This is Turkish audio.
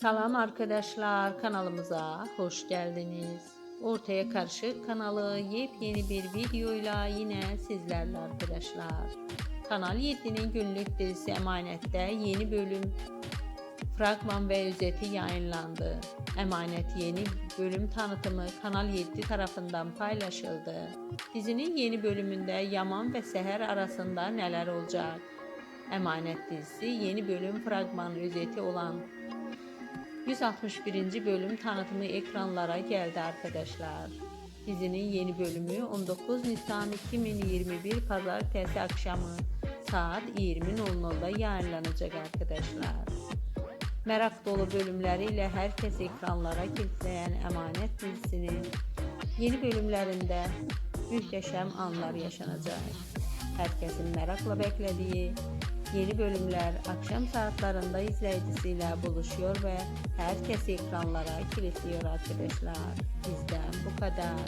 Selam arkadaşlar kanalımıza hoş geldiniz. Ortaya Karışık kanalı yepyeni bir videoyla yine sizlerle arkadaşlar. Kanal 7'nin günlük dizisi Emanet'te yeni bölüm fragman ve özeti yayınlandı. Emanet yeni bölüm tanıtımı Kanal 7 tarafından paylaşıldı. Dizinin yeni bölümünde Yaman ve Seher arasında neler olacak? Emanet dizisi yeni bölüm fragman özeti olan 161. bölüm tanıtımı ekranlara geldi arkadaşlar. Dizinin yeni bölümü 19 Nisan 2021 Pazartesi akşamı saat 20.00'da yayınlanacak arkadaşlar. Merak dolu bölümleriyle herkes ekranlara kilitleyen Emanet dizisinin yeni bölümlerinde muhteşem anlar yaşanacak. Herkesin merakla beklediği yeni bölümler akşam saatlerinde izleyicisiyle buluşuyor ve herkesi ekranlara kilitliyor arkadaşlar. Bizden bu kadar.